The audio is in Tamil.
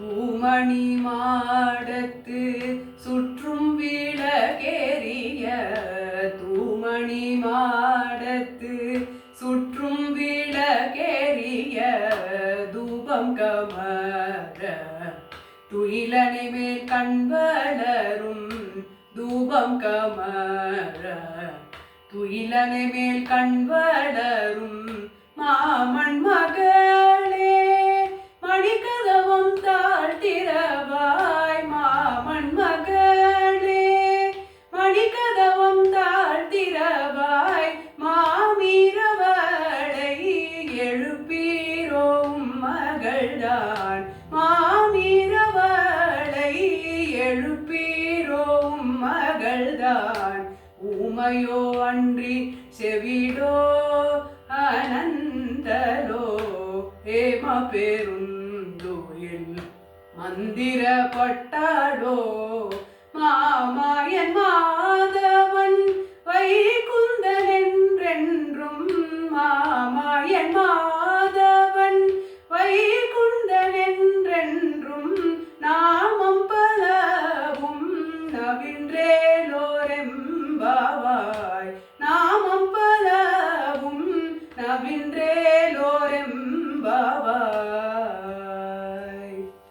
பூமணி மாடத்து சுற்றும் விளகேறிய தூமணி மாடத்து சுற்றும் விளகேறிய தூபம் கமர துயிலனை மேல் கண்வளரும் தூபம் கமர துயிலனை மேல் கண்வளரும் மாமன் மகன் மகள்தான். மாமீரவளை எழுப்பீரோம் மகள்தான். ஊமையோ அன்றி செவிடோ அனந்தலோ ஏம மந்திர பட்டாடோ மாமாயன் மாதவன் வைகுந்தன் என்றென்றும் மாமாயன் மா ஒன்றேலோரெம்பாவாய் நாமம் பலவும் நவின்றேலோரெம்பாவாய்